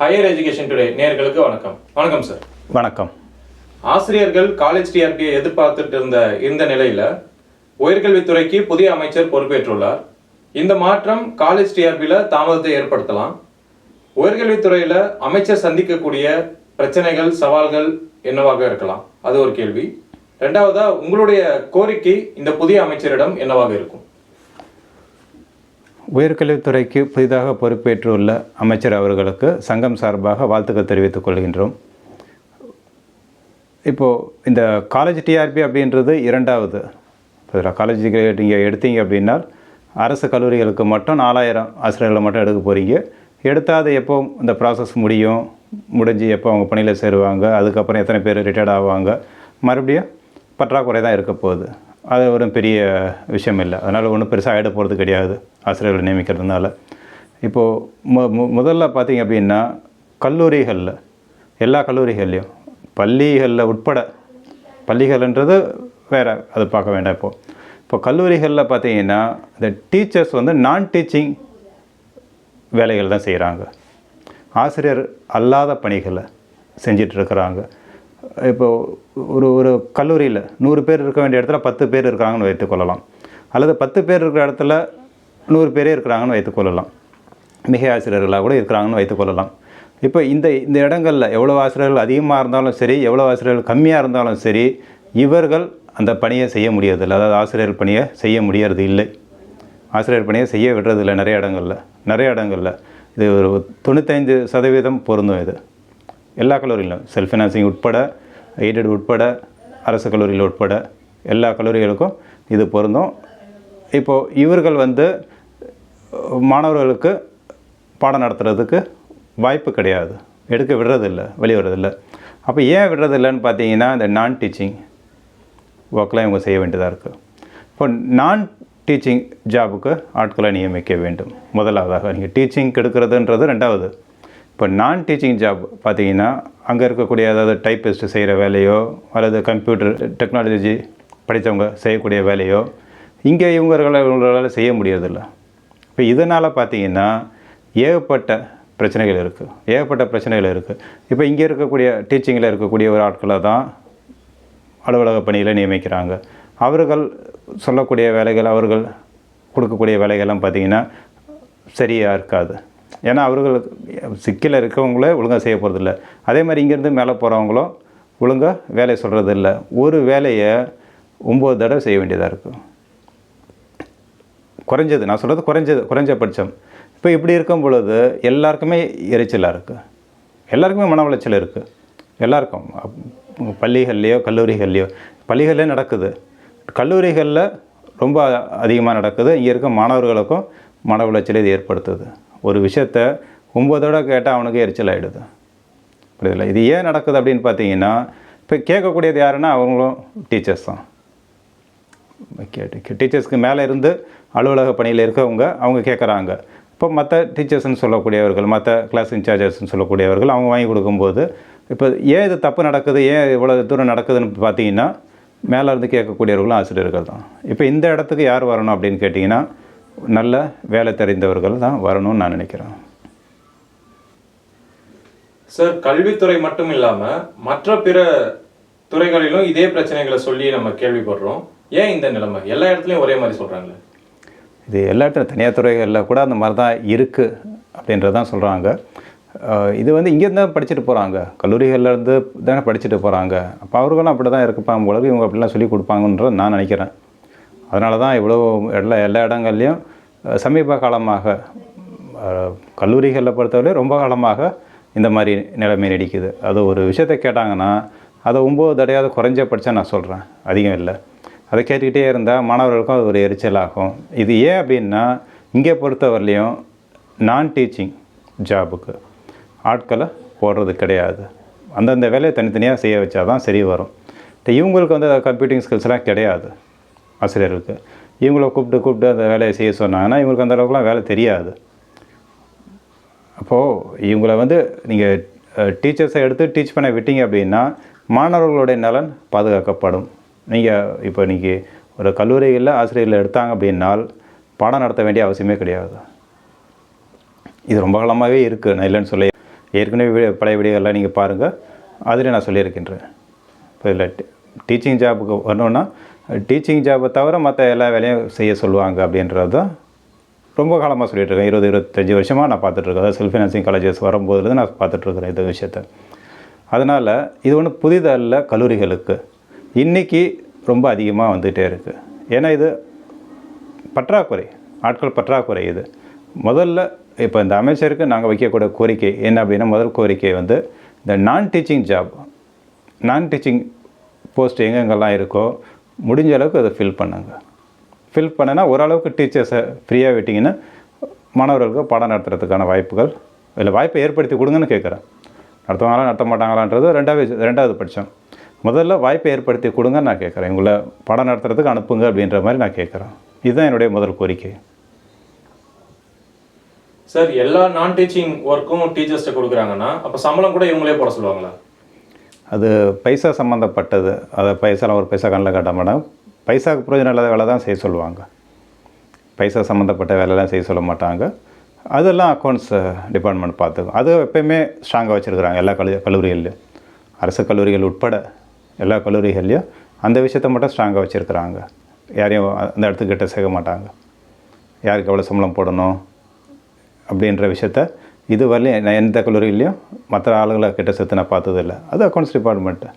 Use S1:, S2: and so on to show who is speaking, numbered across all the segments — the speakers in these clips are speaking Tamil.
S1: ஹையர் எஜுகேஷன் டுடே நேர்களுக்கு வணக்கம். வணக்கம் சார்
S2: வணக்கம்.
S1: ஆசிரியர்கள் காலேஜ் டிஆர்பியை எதிர்பார்த்துட்டு இருந்த இந்த நிலையில உயர்கல்வித்துறைக்கு புதிய அமைச்சர் பொறுப்பேற்றுள்ளார். இந்த மாற்றம் காலேஜ் டிஆர்பியில தாமதத்தை ஏற்படுத்தலாம். உயர்கல்வித்துறையில அமைச்சர் சந்திக்கக்கூடிய பிரச்சனைகள் சவால்கள் என்னவாக இருக்கலாம்? அது ஒரு கேள்வி. ரெண்டாவதா உங்களுடைய கோரிக்கை இந்த புதிய அமைச்சரிடம் என்னவாக இருக்கும்?
S2: உயர்கல்வித்துறைக்கு புதிதாக பொறுப்பேற்றுள்ள அமைச்சர் அவர்களுக்கு சங்கம் சார்பாக வாழ்த்துக்கள் தெரிவித்துக் கொள்கின்றோம். இப்போது இந்த காலேஜ் டிஆர்பி அப்படின்றது இரண்டாவது. இப்போ காலேஜ் நீங்கள் எடுத்தீங்க அப்படின்னா அரசு கல்லூரிகளுக்கு மட்டும் நாலாயிரம் ஆசிரியர்களை மட்டும் எடுக்க போகிறீங்க எடுத்தால் அது எப்போ இந்த ப்ராசஸ் முடியும்? முடிஞ்சு எப்போ அவங்க பணியில் சேருவாங்க? அதுக்கப்புறம் எத்தனை பேர் ரிட்டையர்ட் ஆவாங்க? மறுபடியும் பற்றாக்குறை தான் இருக்க போகுது. அது ஒரு பெரிய விஷயம் இல்லை. அதனால் ஒன்றும் பெருசாக ஆகிட போகிறது கிடையாது. ஆசிரியர்களை நியமிக்கிறதுனால. இப்போது மு மு- முதல்ல பார்த்தீங்க அப்படின்னா கல்லூரிகளில் எல்லா கல்லூரிகள்லையும் பள்ளிகளில் உட்பட பள்ளிகள்ன்றது வேறு அது பார்க்க வேண்டாம் இப்போது இப்போ கல்லூரிகளில் பார்த்தீங்கன்னா இந்த டீச்சர்ஸ் வந்து நான் டீச்சிங் வேலைகள் தான் செய்கிறாங்க ஆசிரியர் அல்லாத பணிகளை செஞ்சிட்ருக்கிறாங்க இப்போது ஒரு ஒரு கல்லூரியில் நூறு பேர் இருக்க வேண்டிய இடத்துல பத்து பேர் இருக்கிறாங்கன்னு வைத்துக்கொள்ளலாம் அல்லது பத்து பேர் இருக்கிற இடத்துல நூறு பேரே இருக்கிறாங்கன்னு வைத்துக்கொள்ளலாம் மிக ஆசிரியர்களாக கூட இருக்கிறாங்கன்னு வைத்துக்கொள்ளலாம் இப்போ இந்த இந்த இடங்களில் எவ்வளோ ஆசிரியர்கள் அதிகமாக இருந்தாலும் சரி எவ்வளோ ஆசிரியர்கள் கம்மியாக இருந்தாலும் சரி இவர்கள் அந்த பணியை செய்ய முடியறதில்லை. அதாவது ஆசிரியர் பணியை செய்ய முடியறது இல்லை. ஆசிரியர் பணியை செய்ய விடுறதில்லை நிறைய இடங்களில். நிறைய இடங்களில். இது ஒரு தொண்ணூத்தைந்து சதவீதம் பொருந்தும் இது. எல்லா கல்லூரியிலும். செல்ஃப் ஃபினான்சிங் உட்பட எய்டட் உட்பட அரசு கல்லூரியில் உட்பட எல்லா கல்லூரிகளுக்கும் இது பொருந்தும். இப்போது இவர்கள் வந்து மாணவர்களுக்கு பாடம் நடத்துகிறதுக்கு வாய்ப்பு கிடையாது. எடுக்க விடுறதில்ல வெளியே விடுறதில்ல அப்போ ஏன் விடுறதில்லைன்னு பார்த்தீங்கன்னா இந்த நான் டீச்சிங் ஒர்க்லாம் இவங்க செய்ய வேண்டியதாக இருக்குது இப்போ நான் டீச்சிங் ஜாபுக்கு ஆட்களை நியமிக்க வேண்டும். முதலாவதாக நீங்கள் டீச்சிங் கெடுக்கிறதுன்றது ரெண்டாவது. இப்போ நான் டீச்சிங் ஜாப் பார்த்தீங்கன்னா அங்கே இருக்கக்கூடிய அதாவது டைப்பிஸ்ட் செய்கிற வேலையோ அல்லது கம்ப்யூட்டர் டெக்னாலஜி படித்தவங்க செய்யக்கூடிய வேலையோ இங்கே இவங்களால் இவங்களால செய்ய முடியறதில்ல. இப்போ இதனால் பார்த்தீங்கன்னா ஏகப்பட்ட பிரச்சனைகள் இருக்குது ஏகப்பட்ட பிரச்சனைகள் இருக்குது இப்போ இங்கே இருக்கக்கூடிய டீச்சிங்கில் இருக்கக்கூடிய ஒரு ஆட்களை தான் அலுவலக பணியில் நியமிக்கிறாங்க. அவர்கள் சொல்லக்கூடிய வேலைகள் அவர்கள் கொடுக்கக்கூடிய வேலைகள்லாம் பார்த்திங்கன்னா சரியாக இருக்காது. ஏன்னா அவர்களுக்கு சிக்கலில் இருக்கவங்களே ஒழுங்காக செய்ய போகிறதில்ல அதே மாதிரி இங்கேருந்து மேலே போகிறவங்களும் ஒழுங்காக வேலை சொல்கிறது இல்லை ஒரு வேலையை ஒம்பது தடவை செய்ய வேண்டியதாக இருக்கும். குறைஞ்சது. நான் சொல்கிறது குறைஞ்சது. குறைஞ்சபட்சம் இப்போ இப்படி இருக்கும் பொழுது எல்லாருக்குமே எரிச்சலாக இருக்குது எல்லாருக்குமே மன உளைச்சல் இருக்குது எல்லாருக்கும். அப்~ பள்ளிகள்லையோ கல்லூரிகள்லையோ. பள்ளிகளே நடக்குது. கல்லூரிகளில் ரொம்ப அதிகமாக நடக்குது. இங்கே இருக்க மாணவர்களுக்கும் மன உளைச்சலை இது ஏற்படுத்துது. ஒரு விஷயத்த ஒம்பது தடவை கேட்டால் அவனுக்கு எரிச்சல் ஆகிடுது புரியுதுல? இது ஏன் நடக்குது அப்படின்னு பார்த்தீங்கன்னா இப்போ கேட்கக்கூடியது யாருன்னா அவங்களும் டீச்சர்ஸ் தான். கேட்டு டீச்சர்ஸ்க்கு மேலே இருந்து அலுவலக பணியில் இருக்கவங்க அவங்க கேட்குறாங்க இப்போ மற்ற டீச்சர்ஸ்னு சொல்லக்கூடியவர்கள் மற்ற கிளாஸ் இன்சார்ஜர்ஸ்னு சொல்லக்கூடியவர்கள் அவங்க வாங்கி கொடுக்கும்போது இப்போ ஏன் இது தப்பு நடக்குது? ஏன் இவ்வளோ தூரம் நடக்குதுன்னு பார்த்தீங்கன்னா மேலே இருந்து கேட்கக்கூடியவர்களும் ஆசிரியர்கள் தான். இப்போ இந்த இடத்துக்கு யார் வரணும் அப்படின்னு கேட்டிங்கன்னா நல்ல வேலை தெரிந்தவர்கள் தான் வரணும்னு நான் நினைக்கிறேன்.
S1: சார் கல்வித்துறை மட்டும் இல்லாம மற்ற பிற துறைகளிலும் இதே பிரச்சனைகளை சொல்லி நம்ம கேள்விப்படுறோம். ஏன் இந்த நிலைமை? எல்லா இடத்துலயும் ஒரே மாதிரி சொல்றாங்களே.
S2: இது எல்லா இடத்துல தனியார் துறைகளில் கூட அந்த மாதிரி தான் இருக்குது அப்படின்றதான் சொல்கிறாங்க இது வந்து இங்கேருந்து தான் படிச்சுட்டு போகிறாங்க கல்லூரிகள்லேருந்து தானே படிச்சுட்டு போகிறாங்க அப்போ அவர்களும் அப்படி தான் இருப்பாங்க போல இவங்க அப்படிலாம் சொல்லி கொடுப்பாங்கன்றது நான் நினைக்கிறேன். அதனால தான் இவ்வளோ எல்லா எல்லா இடங்கள்லையும் சமீப காலமாக கல்லூரிகளில் பொறுத்தவரை ரொம்ப காலமாக இந்த மாதிரி நிலைமை நீடிக்குது. அது ஒரு விஷயத்த கேட்டாங்கன்னா அதை ஒம்பது தடையாவது குறைஞ்சபட்சம் நான் சொல்கிறேன் அதிகம் இல்லை. அதை கேட்டுக்கிட்டே இருந்தால் மாணவர்களுக்கும் அது ஒரு எரிச்சலாகும் இது ஏன் அப்படின்னா இங்கே பொறுத்தவரையிலையும் நான் டீச்சிங் ஜாபுக்கு ஆட்களை போடுறது கிடையாது. அந்தந்த வேலையை தனித்தனியாக செய்ய வச்சா தான் சரி வரும். இவங்களுக்கு வந்து கம்ப்யூட்டிங் ஸ்கில்ஸ்லாம் கிடையாது. ஆசிரியர்களுக்கு. இவங்கள கூப்பிட்டு கூப்பிட்டு அந்த வேலையை செய்ய சொன்னாங்கன்னா இவங்களுக்கு அந்த அளவுக்குலாம் வேலை தெரியாது. அப்போது இவங்கள வந்து நீங்கள் டீச்சர்ஸை எடுத்து டீச் பண்ண விட்டீங்க அப்படின்னா மாணவர்களுடைய நலன் பாதுகாக்கப்படும். நீங்கள் இப்போ இன்றைக்கி ஒரு கல்லூரிகளில் ஆசிரியர்கள் எடுத்தாங்க அப்படின்னால் பாடம் நடத்த வேண்டிய அவசியமே கிடையாது. இது ரொம்ப காலமாகவே இருக்குது நான் இல்லைன்னு சொல்லி ஏற்கனவே வீடியோ பழைய வீடியோலாம் நீங்கள் பாருங்கள் அதில் நான் சொல்லியிருக்கின்றேன். இப்போ இல்லை டீச்சிங் ஜாபுக்கு வரணுன்னா டீச்சிங் ஜாபை தவிர மற்ற எல்லா வேலையும் செய்ய சொல்லுவாங்க அப்படின்றது தான் ரொம்ப காலமாக சொல்லிட்டு இருக்கேன் இருபது இருபத்தஞ்சி வருஷமாக நான் பார்த்துட்ருக்கேன் அதாவது செல்ஃப் ஃபினான்சிங் காலேஜஸ் வரும்போதுலேருந்து நான் பார்த்துட்ருக்குறேன் இந்த விஷயத்த. அதனால் இது ஒன்று புதிதல்ல கல்லூரிகளுக்கு. இன்றைக்கி ரொம்ப அதிகமாக வந்துகிட்டே இருக்குது ஏன்னா இது பற்றாக்குறை ஆட்கள் பற்றாக்குறை இது. முதல்ல இப்போ இந்த அமைச்சருக்கு நாங்கள் வைக்கக்கூடிய கோரிக்கை என்ன அப்படின்னா முதல் கோரிக்கை வந்து இந்த நான் டீச்சிங் ஜாப் நான் டீச்சிங் போஸ்ட் எங்கெங்கெல்லாம் இருக்கோ முடிஞ்ச அளவுக்கு அதை ஃபில் பண்ணுங்க. ஃபில் பண்ணனா ஓரளவுக்கு டீச்சர்ஸை ஃப்ரீயாக விட்டிங்கன்னா மாணவர்களுக்கு பாடம் நடத்துறதுக்கான வாய்ப்புகள் இல்லை வாய்ப்பை ஏற்படுத்தி கொடுங்கன்னு கேட்குறேன். நடத்துவாங்களா நடத்த மாட்டாங்களான்றது ரெண்டாவது ரெண்டாவது பட்சம். முதல்ல வாய்ப்பை ஏற்படுத்தி கொடுங்கன்னு நான் கேட்குறேன். உங்களை பாடம் நடத்துறதுக்கு அனுப்புங்க அப்படின்ற மாதிரி நான் கேட்குறேன். இதுதான் என்னுடைய முதல் கோரிக்கை.
S1: சார் எல்லா நான் டீச்சிங் ஒர்க்கும் டீச்சர்ஸ்ட்ட கொடுக்குறாங்கன்னா அப்போ சம்பளம் கூட இவங்களே போட சொல்லுவாங்களா?
S2: அது பைசா சம்மந்தப்பட்டது அதை பைசாலாம் ஒரு பைசா கண்ணில் காட்ட மாட்டாங்க பைசாவுக்கு பிரயோஜனம் இல்லாத வேலை தான் செய்ய சொல்லுவாங்க. பைசா சம்மந்தப்பட்ட வேலைலாம் செய்ய சொல்ல மாட்டாங்க. அதெல்லாம் அக்கௌண்ட்ஸ் டிபார்ட்மெண்ட் பார்த்துக்கும். அது எப்பயுமே ஸ்ட்ராங்காக வச்சுருக்குறாங்க எல்லா கல்லு கல்லூரிகள்லையும். அரசு கல்லூரிகள் உட்பட எல்லா கல்லூரிகள்லையும் அந்த விஷயத்தை மட்டும் ஸ்ட்ராங்காக வச்சுருக்குறாங்க. யாரையும் அந்த இடத்துக்கிட்ட சேர்க்க மாட்டாங்க. யாருக்கு எவ்வளோ சம்பளம் போடணும் அப்படின்ற விஷயத்த இது வரலையும் நான் எந்த கல்லூரியிலையும் மற்ற ஆளுங்களை கிட்ட சேர்த்து நான் பார்த்ததில்ல. அது அக்கௌண்ட்ஸ் டிபார்ட்மெண்ட்டு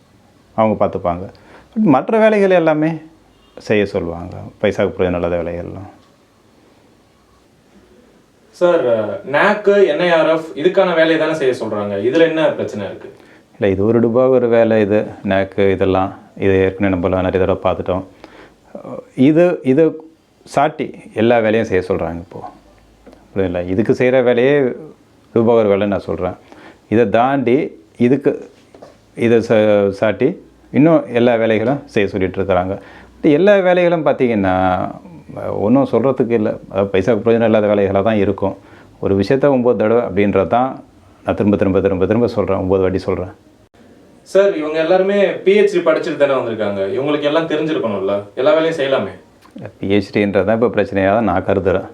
S2: அவங்க பார்த்துப்பாங்க. பட் மற்ற வேலைகள் எல்லாமே செய்ய சொல்லுவாங்க. பைசாவுக்கு பிரயோஜனம் இல்லாத வேலைகள்லாம்.
S1: சார் நேக்கு என்ஐஆர்எஃப் இதுக்கான வேலையை தானே செய்ய சொல்றாங்க? இதுல என்ன பிரச்சனை இருக்கு?
S2: இல்லை இது ஒரு ரூபா ஒரு வேலை இது நேக்கு இதெல்லாம். இது ஏற்கனவே நம்மளாம் நிறைய தடவை பார்த்துட்டோம். இது இது சாட்டி எல்லா வேலையும் செய்ய சொல்கிறாங்க இப்போது புரியுதுல இதுக்கு செய்கிற வேலையே ரூபா ஒரு வேலைன்னு நான் சொல்கிறேன் இதை தாண்டி இதுக்கு இதை ச சாட்டி இன்னும் எல்லா வேலைகளும் செய்ய சொல்லிட்டு இருக்கிறாங்க. எல்லா வேலைகளும் பார்த்திங்கன்னா ஒன்றும் சொல்கிறதுக்கு இல்லை. பைசாவுக்கு பிரயோஜனம் இல்லாத வேலைகளாக தான் இருக்கும். ஒரு விஷயத்த ஒம்பது தடவை அப்படின்றது தான் நான் திரும்ப திரும்ப திரும்ப திரும்ப சொல்கிறேன் ஒம்பது வாட்டி சொல்கிறேன்
S1: சார் இவங்க எல்லாருமே பிஹெச்டி படிச்சுட்டு தானே வந்திருக்காங்க. இவங்களுக்கு எல்லாம் தெரிஞ்சிருக்கணும்ல. எல்லா வேலையும் செய்யலாமே.
S2: பிஹெச்டின்றது தான் இப்போ பிரச்சனையாக தான் நான் கருதுகிறேன்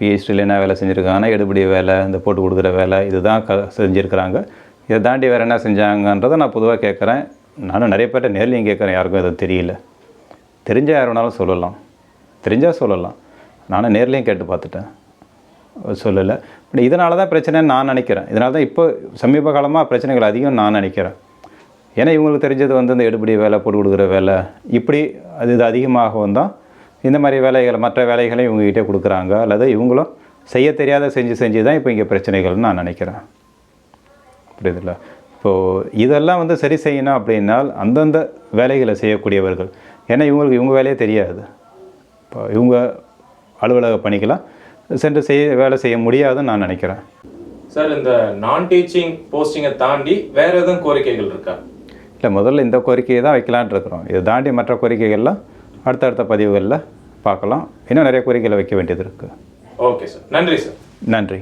S2: பிஹெச்டியில் என்ன வேலை செஞ்சுருக்காங்கன்னா எடுபடி வேலை இந்த போட்டு கொடுக்குற வேலை இதுதான் க செஞ்சுருக்கிறாங்க. இதை தாண்டி வேறு என்ன செஞ்சாங்கன்றதை நான் பொதுவாக கேட்குறேன். நானும் நிறைய பேர்ட்ட நேர்லையும் கேட்குறேன். யாருக்கும் எதுவும் தெரியல. தெரிஞ்சால் யார் வேணாலும் சொல்லலாம். தெரிஞ்சால் சொல்லலாம். நானும் நேர்லையும் கேட்டு பார்த்துட்டேன். சொல்லலை. பட் இதனால தான் பிரச்சனைன்னு நான் நினைக்கிறேன். இதனால தான் இப்போ சமீப காலமாக பிரச்சனைகள் அதிகம் நான் நினைக்கிறேன். ஏன்னா இவங்களுக்கு தெரிஞ்சது வந்து இந்த எடுபடி வேலை போட்டு கொடுக்குற வேலை இப்படி அது இது அதிகமாகவும் தான் இந்த மாதிரி வேலைகளை மற்ற வேலைகளையும் இவங்ககிட்டே கொடுக்குறாங்க அல்லது இவங்களும் செய்ய தெரியாத செஞ்சு செஞ்சு தான் இப்போ இங்கே பிரச்சனைகள்னு நான் நினைக்கிறேன். புரியுதுல்ல? இப்போது இதெல்லாம் வந்து சரி செய்யணும் அப்படின்னால் அந்தந்த வேலைகளை செய்யக்கூடியவர்கள். ஏன்னா இவங்களுக்கு இவங்க வேலையே தெரியாது. இப்போ இவங்க அலுவலக பணிக்கெல்லாம் சென்று செய்ய வேலை செய்ய முடியாதுன்னு நான் நினைக்கிறேன்.
S1: சார் இந்த நான் டீச்சிங் போஸ்டிங்கை தாண்டி வேற எதுவும் கோரிக்கைகள் இருக்கா?
S2: இல்லை முதல்ல இந்த கோரிக்கையை தான் வைக்கலான்ட்டு இருக்கிறோம். இதை தாண்டி மற்ற கோரிக்கைகள்லாம் அடுத்தடுத்த பதிவுகளில் பார்க்கலாம். இன்னும் நிறைய கோரிக்கைகளை வைக்க வேண்டியது இருக்குது
S1: ஓகே சார் நன்றி சார்
S2: நன்றி.